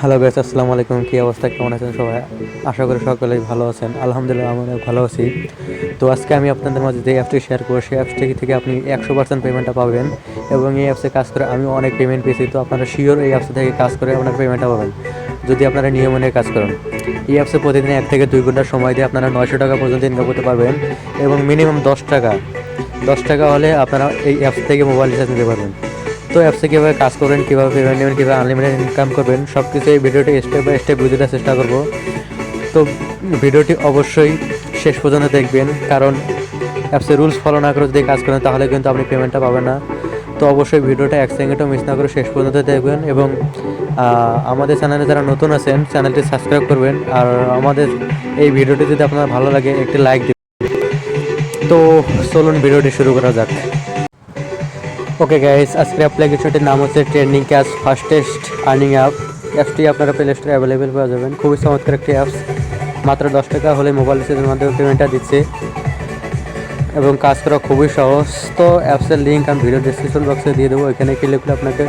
Hello guys আসসালামু আলাইকুম। কী অবস্থা? কেমন আছেন সবাই? আশা করি সকলেই ভালো আছেন। আলহামদুলিল্লাহ আমি অনেক ভালো আছি। তো আজকে আমি আপনাদের মাঝে যে অ্যাপটি শেয়ার করব, সেই অ্যাপসটি থেকে থেকে আপনি একশো পার্সেন্ট পেমেন্টটা পাবেন এবং এই অ্যাপসে কাজ করে আমি অনেক পেমেন্ট পেয়েছি। তো আপনারা শিওর এই অ্যাপস থেকে কাজ করে আপনার পেমেন্টটা পাবেন। যদি আপনারা নিয়ম মেনে কাজ করেন। এই অ্যাপসে প্রতিদিন এক থেকে দুই ঘণ্টার সময় দিয়ে আপনারা নয়শো টাকা পর্যন্ত ইনকাম করতে পারবেন এবং মিনিমাম দশ টাকা। দশ টাকা হলে আপনারা এই অ্যাপস থেকে মোবাইল রিচার্জ নিতে পারবেন। তো অ্যাপসে কীভাবে কাজ করবেন, কীভাবে পেমেন্ট নেবেন, কীভাবে আনলিমিটেড ইনকাম করবেন সব কিছু এই ভিডিওটি স্টেপ বাই স্টেপ বুঝে দেওয়ার চেষ্টা করব। তো ভিডিওটি অবশ্যই শেষ পর্যন্ত দেখবেন, কারণ অ্যাপসে রুলস ফলো না করে যদি কাজ করেন, তাহলে কিন্তু আপনি পেমেন্টটা পাবেন না। তো অবশ্যই ভিডিওটা এক সেকেন্ডও মিস না করে শেষ পর্যন্ত দেখবেন এবং আমাদের চ্যানেলে যারা নতুন আছেন চ্যানেলটি সাবস্ক্রাইব করবেন। আর আমাদের এই ভিডিওটি যদি আপনার ভালো লাগে, একটি লাইক দিন তো চলুন ভিডিওটি শুরু করা যাক। ওকে গাইস আজকের অ্যাপ্লিকেশনটির নাম হচ্ছে trending cash fastest earning app অ্যাপসটি আপনারা প্লে স্টোরে অ্যাভেলেবেল পাওয়া যাবেন। খুবই চমৎকার একটি অ্যাপস মাত্র দশ টাকা হলে মোবাইল রিচার্জের মাধ্যমে পেমেন্টটা দিচ্ছে। এবং কাজ করা খুবই সহজ। তো অ্যাপসের লিঙ্ক আমি ভিডিও ডিসক্রিপশন বক্সে দিয়ে দেবো। এখানে ক্লিক করলে আপনাকে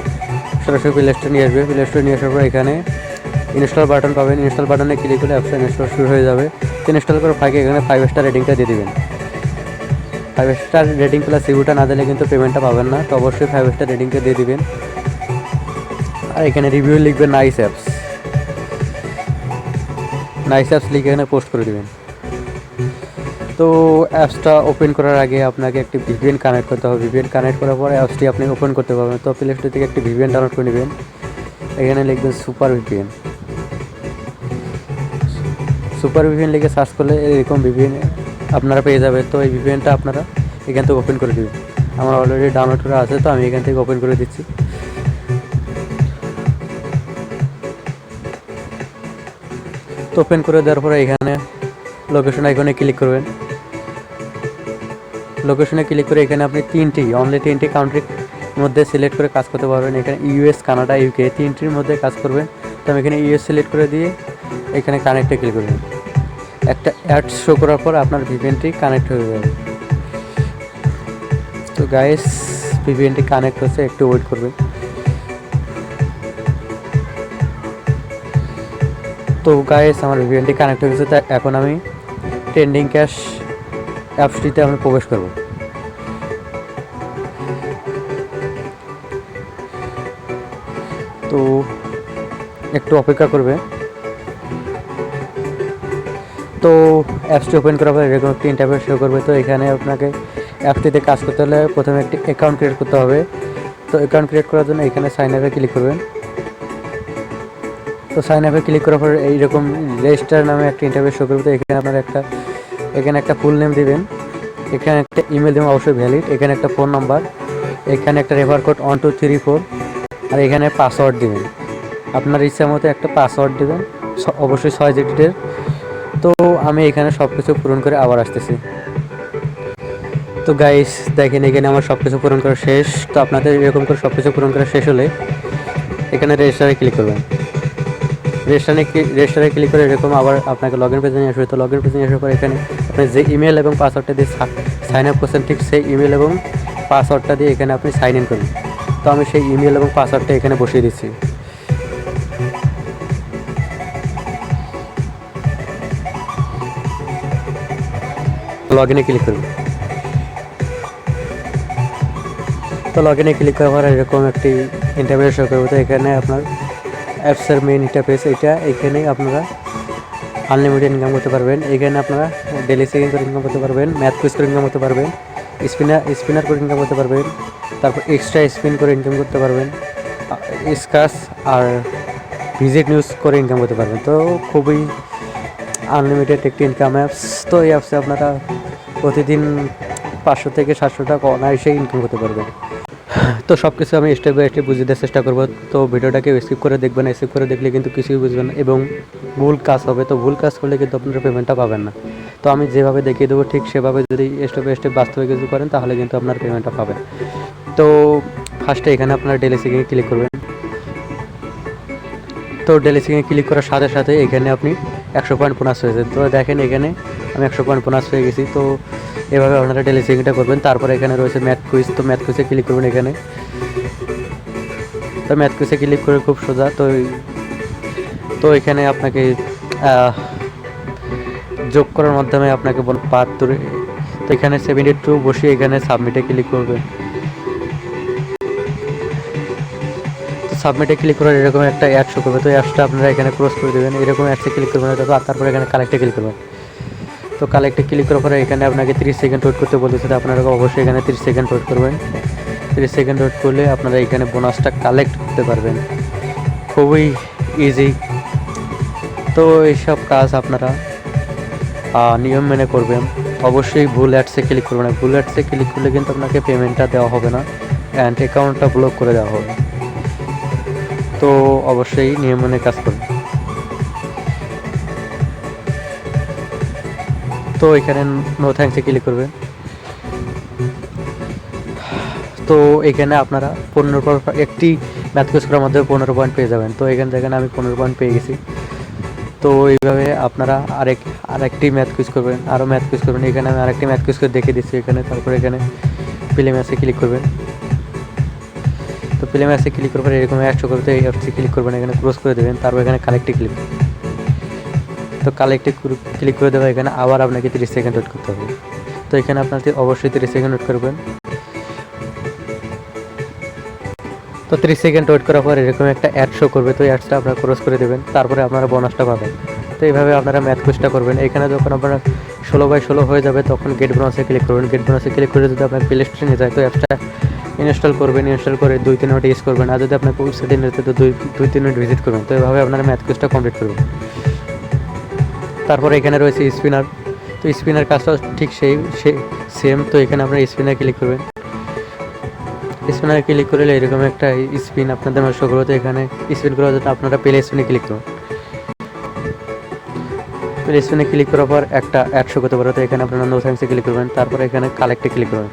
সরাসরি প্লে স্টোরে নিয়ে আসবে। প্লে স্টোরে নিয়ে আসার পর এখানে ইনস্টল বাটন পাবেন। ইনস্টল বাটনে ক্লিক করলে অ্যাপসটা ইনস্টল শুরু হয়ে যাবে। ইনস্টল করে ফাইকে এখানে ফাইভ স্টার রেটিংটা দিয়ে দেবেন। ফাইভ স্টার রেটিং প্লাস রিভিউটা না দিলে কিন্তু পেমেন্টটা পাবেন না। তো অবশ্যই ফাইভ স্টার রেটিংটা দিয়ে দিবেন। আর এখানে রিভিউ লিখবেন নাইস অ্যাপস নাইস অ্যাপস লিখে এখানে পোস্ট করে দিবেন। তো অ্যাপসটা ওপেন করার আগে আপনাকে একটি ভিপিএন কানেক্ট করতে হবে। ভিপিএন কানেক্ট করার পর অ্যাপসটি আপনি ওপেন করতে পারবেন। তো প্লে স্টোর থেকে একটি ভিপিএন ডাউনলোড করে নেবেন। এখানে লিখবেন সুপার ভিপিএন সুপার ভিপিএন লিখে সার্চ করলে এরকম ভিপিএন আপনারা পেয়ে যাবেন। তো এই ভিপিএনটা আপনারা এখান থেকে ওপেন করে দেবেন। আমার অলরেডি ডাউনলোড করা আছে, তো আমি এখান থেকে ওপেন করে দিচ্ছি। তো ওপেন করে দেওয়ার পরে এখানে লোকেশন আইকনে ক্লিক করবেন। লোকেশনে ক্লিক করে এখানে আপনি তিনটি অনলি তিনটি কাউন্ট্রির মধ্যে সিলেক্ট করে কাজ করতে পারবেন। এখানে ইউএস কানাডা ইউকে তিনটির মধ্যে কাজ করবেন। তো আমি এখানে ইউএস সিলেক্ট করে দিয়ে এখানে কানেক্টে ক্লিক করবেন। একটা অ্যাড শো করার পর আপনার ভিপিএনটি কানেক্ট হয়ে যাবে। তো গাইস ভিপিএনটি কানেক্ট হচ্ছে একটু ওয়েট করবে তো গাইস আমার ভিপিএনটি কানেক্ট হয়ে গেছে, তা এখন আমি ট্রেন্ডিং ক্যাশ অ্যাপসটিতে আমি প্রবেশ করব। তো একটু অপেক্ষা করবে। তো অ্যাপসটি ওপেন করার পর এরকম একটি ইন্টারফেস শো করবে। তো এখানে আপনাকে অ্যাপটিতে কাজ করতে হলে প্রথমে একটি অ্যাকাউন্ট ক্রিয়েট করতে হবে। তো অ্যাকাউন্ট ক্রিয়েট করার জন্য এখানে সাইন আপে ক্লিক করবেন। তো সাইন আপে ক্লিক করার পর এইরকম রেজিস্টার নামে একটা ইন্টারভিউ শো করবে। তো এখানে আপনার একটা, এখানে একটা ফুল নেম দিবেন। এখানে একটা ইমেল দেবেন, অবশ্যই ভ্যালিড এখানে একটা ফোন নাম্বার এখানে একটা refer code one two three four আর এখানে পাসওয়ার্ড দিবেন। আপনার ইচ্ছা মতো একটা পাসওয়ার্ড দেবেন। অবশ্যই ছয় ডিজিটের তো আমি এখানে সব কিছু পূরণ করে আবার আসতেছি। তো গাইস দেখেন এখানে আমার সব কিছু পূরণ করা শেষ। তো আপনাদের এরকম করে সব কিছু পূরণ করা শেষ হলে এখানে রেজিস্টারে ক্লিক করবেন। রেজিস্টারে রেজিস্টারে ক্লিক করে এরকম আবার আপনাকে লগ ইন পেজে নিয়ে আসবে। তো লগ ইন পেজে নিয়ে আসার পর এখানে আপনি যে ইমেল এবং পাসওয়ার্ডটা দিয়ে সাইন আপ করছেন, ঠিক সেই ইমেল এবং পাসওয়ার্ডটা দিয়ে এখানে আপনি সাইন ইন করবেন তো আমি সেই ইমেল এবং পাসওয়ার্ডটা এখানে বসিয়ে দিচ্ছি। লগ ইনে ক্লিক করবেন তো লগ ইনে ক্লিক করার এরকম একটি ইন্টারভিউ শো করবে। তো এখানে আপনার অ্যাপসের মেইন ইন্টারফেস এটা এখানে আপনারা আনলিমিটেড ইনকাম করতে পারবেন। এখানে আপনারা ডেলি সেকিং করে ইনকাম করতে পারবেন ম্যাথ কুইজ করে ইনকাম করতে পারবেন স্পিনার স্পিনার করে ইনকাম করতে পারবেন, তারপর এক্সট্রা স্পিন করে ইনকাম করতে পারবেন স্কাস আর ভিজিট নিউজ করে ইনকাম করতে পারবেন। তো খুবই আনলিমিটেড একটি ইনকাম অ্যাপস তো এই অ্যাপসে আপনারা প্রতিদিন পাঁচশো থেকে সাতশো টাকা অনায়াসেই ইনকাম করতে পারবেন। তো সব কিছু আমি স্টেপ বাই স্টেপ বুঝে দেওয়ার চেষ্টা করব। তো ভিডিওটাকে স্কিপ করে দেখবেন স্কিপ করে দেখলে কিন্তু কিছুই বুঝবেন এবং ভুল কাজ হবে। তো ভুল কাজ করলে কিন্তু আপনারা পেমেন্টটা পাবেন না। তো আমি যেভাবে দেখিয়ে দেবো, ঠিক সেভাবে যদি স্টেপ বাই স্টেপ বাস্তবে কিছু করেন, তাহলে কিন্তু আপনার পেমেন্টটা পাবেন। তো ফার্স্টে এখানে আপনারা ডেলি সিকিংয়ে ক্লিক করবেন। তো ডেলি সিকিংয়ে ক্লিক করার সাথে সাথে এখানে আপনি একশো পয়েন্ট বোনাস হয়েছে। তো দেখেন এখানে আমি একশো পয়েন্ট বোনাস পেয়ে গেছি। তো এভাবে আপনারা ডেলি সিকিংটা করবেন। তারপর এখানে রয়েছে ম্যাথ কুইজ। তো ম্যাথ কুইজে ক্লিক করবেন এখানে। তো ম্যাথ কুইজে ক্লিক করে খুব সোজা। তো তো এখানে আপনাকে যোগ করার মাধ্যমে আপনাকে বাহাত্তর তো এখানে সেভেন্টি টু বসিয়ে এখানে সাবমিটে ক্লিক করবেন। সাবমিটে ক্লিক করার এরকম একটা অ্যাড শো করবে। তো অ্যাডসটা আপনারা এখানে ক্রস করে দেবেন, এরকম অ্যাডসে ক্লিক করবেন তারপর এখানে কালেক্টে ক্লিক করবেন। তো কালেক্টে ক্লিক করার পরে এখানে আপনাকে তিরিশ সেকেন্ড ওয়েট করতে বলতেছে, তো আপনারা অবশ্যই এখানে তিরিশ সেকেন্ড ওয়েট করবেন। তিরিশ সেকেন্ড ওয়েট করলে আপনারা এখানে বোনাসটা কালেক্ট করতে পারবেন। খুবই ইজি তো এইসব কাজ আপনারা নিয়ম মেনে করবেন। অবশ্যই ভুল অ্যাডসে ক্লিক করবেন ভুল অ্যাডসে ক্লিক করলে কিন্তু আপনাকে পেমেন্টটা দেওয়া হবে না অ্যান্ড অ্যাকাউন্টটা ব্লক করে দেওয়া হবে। তো অবশ্যই নিয়ম মেনে কাজ করবেন তো এখানে নো থ্যাঙ্কসে ক্লিক করবেন। তো এখানে আপনারা পনেরো পয়েন্ট একটি ম্যাথ কোর্স করার মাধ্যমে পনেরো পয়েন্ট পেয়ে যাবেন। তো এখানে দেখেন আমি পনেরো পয়েন্ট পেয়ে গেছি। তো এইভাবে আপনারা আরেক, আরেকটি ম্যাথ কুইজ করবেন আরও ম্যাথ কুইজ করবেন। এখানে আমি আরেকটি ম্যাথ কুইজ করে দেখে দিচ্ছি। এখানে, তারপরে এখানে প্লে ম্যাচে ক্লিক করবেন। তো প্লে ম্যাচে ক্লিক করার এরকম একশো করতে এই অ্যাপসে ক্লিক করবেন, এখানে ক্রস করে দেবেন, তারপর এখানে কালেক্টে ক্লিক তো কালেক্টে ক্লিক করে দেওয়া এখানে আবার আপনাকে তিরিশ সেকেন্ড ওয়েট করতে হবে। তো এখানে আপনাকে অবশ্যই তিরিশ সেকেন্ড ওয়েট করবেন। তো তিরিশ সেকেন্ড ওয়েট করার পর এরকম একটা অ্যাড শো করবে, তো অ্যাডসটা আপনারা ক্রস করে দেবেন, তারপরে আপনারা বোনাসটা পাবেন। তো এইভাবে আপনারা ম্যাথ কোর্সটা করবেন। এখানে যখন আপনারা ষোলো বাই ষোলো হয়ে যাবে, তখন গেট বোনাসে ক্লিক করবেন। গেট বোনাসে ক্লিক করে যদি আপনার প্লে স্টোরে নিয়ে যায়, তো অ্যাপসটা ইনস্টল করবেন, ইনস্টল করে দুই, তিন মিনিট ইউজ করবেন। আর যদি আপনার ওয়েবসাইটে নিতে তো দুই দুই, তিন মিনিট ভিজিট করবেন, তো এভাবে আপনারা ম্যাথ কোর্সটা কমপ্লিট করবেন। তারপরে এখানে রয়েছে স্পিনার তো স্পিনার কাজটাও ঠিক সেই সেম তো এখানে আপনারা স্পিনার ক্লিক করবেন। স্পিনার ক্লিক করলে এরকম একটা স্পিন আপনাদের মাঝে শো তো এখানে স্পিন করার জন্য আপনারা প্লে স্পিনে ক্লিক করুন। প্লে স্পিনে ক্লিক করার পর একটা অ্যাড শো করতে পারে। তো এখানে আপনারা নো থ্যাঙ্কসে ক্লিক করবেন। তারপর এখানে কালেক্টে ক্লিক করবেন।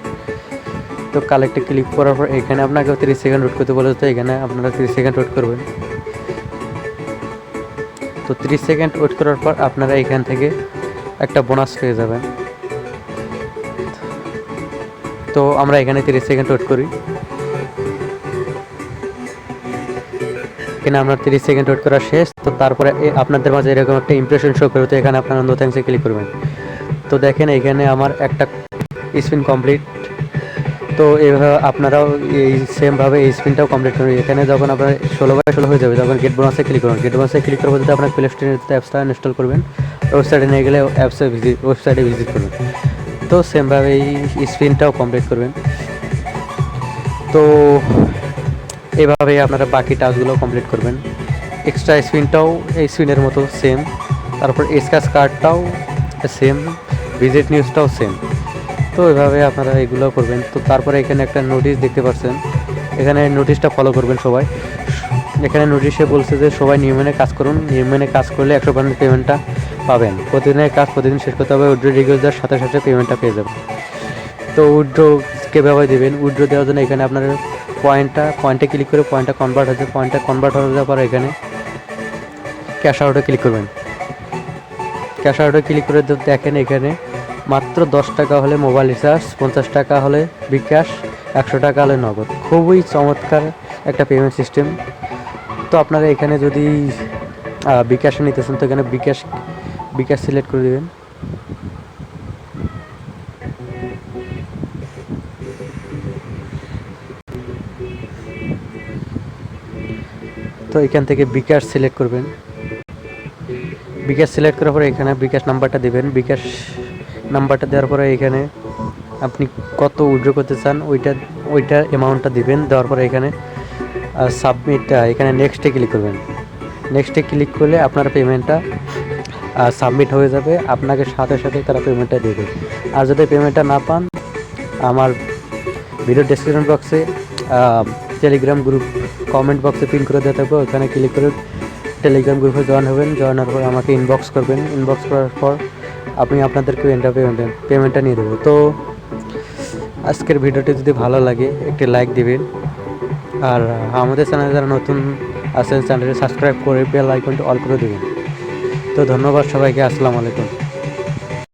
তো কালেক্টে ক্লিক করার পর এখানে আপনাকে তিরিশ সেকেন্ড ওয়েট করতে বলে তো এখানে আপনারা তিরিশ সেকেন্ড ওয়েট করবেন। তো তিরিশ সেকেন্ড ওয়েট করার পর আপনারা এখান থেকে একটা বোনাস পেয়ে যাবেন। তো আমরা এখানে তিরিশ সেকেন্ড ওয়েট করি। এখানে আমরা তিরিশ সেকেন্ড ওয়েট করা শেষ, তো তারপরে আপনাদের মাঝে এরকম একটা ইমপ্রেশন শো করবে তো এখানে আপনারা নো থ্যাঙ্কসে ক্লিক করবেন। তো দেখেন এখানে আমার একটা স্পিন কমপ্লিট তো এইভাবে আপনারাও এই সেমভাবে এই স্পিনটাও কমপ্লিট করবেন এখানে যখন আপনার ষোলো বাই ষোলো হয়ে যাবে, তখন গেট বোনাসে ক্লিক করুন। গেট বোনাসে ক্লিক করার পর আপনার প্লে স্টোরে অ্যাপসটা ইনস্টল করবেন ওয়েবসাইটে নিয়ে গেলে অ্যাপসে ভিজিট ওয়েবসাইটে ভিজিট করবেন তো সেমভাবে এই স্পিনটাও কমপ্লিট করবেন। তো এভাবেই আপনারা বাকি টাস্কগুলো কমপ্লিট করবেন। এক্সট্রা স্পিনটাও এই স্পিনের মতো সেম তারপর স্কাচ কার্ডটাও সেম ভিজিট নিউজটাও সেম তো এভাবে আপনারা এগুলো করবেন। তো তারপরে এখানে একটা নোটিশ দেখতে পাচ্ছেন। এখানে নোটিশটা ফলো করবেন সবাই। এখানে নোটিশে বলছে যে সবাই নিয়ম কাজ করুন। নিয়ম কাজ করলে একশো পার্সেন্ট পেমেন্টটা পাবেন। প্রতিদিনের কাজ প্রতিদিন শেষ করতে হবে। উইড্রো রিগুলার সাথে সাথে পেমেন্টটা পেয়ে যাবেন। তো উইড্রো কীভাবে দেবেন। উইড্রো দেওয়ার জন্য এখানে আপনার পয়েন্টটা পয়েন্টে ক্লিক করে পয়েন্টটা কনভার্ট হচ্ছে পয়েন্টটা কনভার্ট হয়ে যাওয়ার পর এখানে ক্যাশ আউটে ক্লিক করবেন। ক্যাশ আউটে ক্লিক করে দেখেন এখানে মাত্র দশ টাকা হলে মোবাইল রিচার্জ, পঞ্চাশ টাকা হলে বিকাশ, একশো টাকা হলে নগদ। খুবই চমৎকার একটা পেমেন্ট সিস্টেম তো আপনারা এখানে যদি বিকাশে নিতেছেন, তো এখানে বিকাশ বিকাশ সিলেক্ট করে দেবেন। তো এখান থেকে বিকাশ সিলেক্ট করবেন। বিকাশ সিলেক্ট করার পরে এখানে বিকাশ নাম্বারটা দিবেন। বিকাশ নাম্বারটা দেওয়ার পরে এখানে আপনি কত উইড্রো করতে চান, ওইটা ওইটা অ্যামাউন্টটা দিবেন, দেওয়ার পরে এখানে সাবমিট এখানে নেক্সটে ক্লিক করবেন। নেক্সটে ক্লিক করলে আপনার পেমেন্টটা সাবমিট হয়ে যাবে। আপনাকে সাথে সাথে তারা পেমেন্টটা দেবে। আর যদি পেমেন্টটা না পান, আমার ভিডিও ডেসক্রিপশন বক্সে টেলিগ্রাম গ্রুপ কমেন্ট বক্সে পিন করে দেওয়া থাকবে। ওখানে ক্লিক করে টেলিগ্রাম গ্রুপে জয়েন হবেন। জয়েন হওয়ার পর আমাকে ইনবক্স করবেন। ইনবক্স করার পর আপনি আপনাদেরকে এন্ডা পেমেন্ট পেমেন্টটা নিয়ে দেবো। তো আজকের ভিডিওটি যদি ভালো লাগে, একটি লাইক দিবেন। আর আমাদের চ্যানেলে যারা নতুন আছেন চ্যানেলটি সাবস্ক্রাইব করে বেল আইকনটি অল করে দেবেন। তো ধন্যবাদ সবাইকে, আসসালামু আলাইকুম।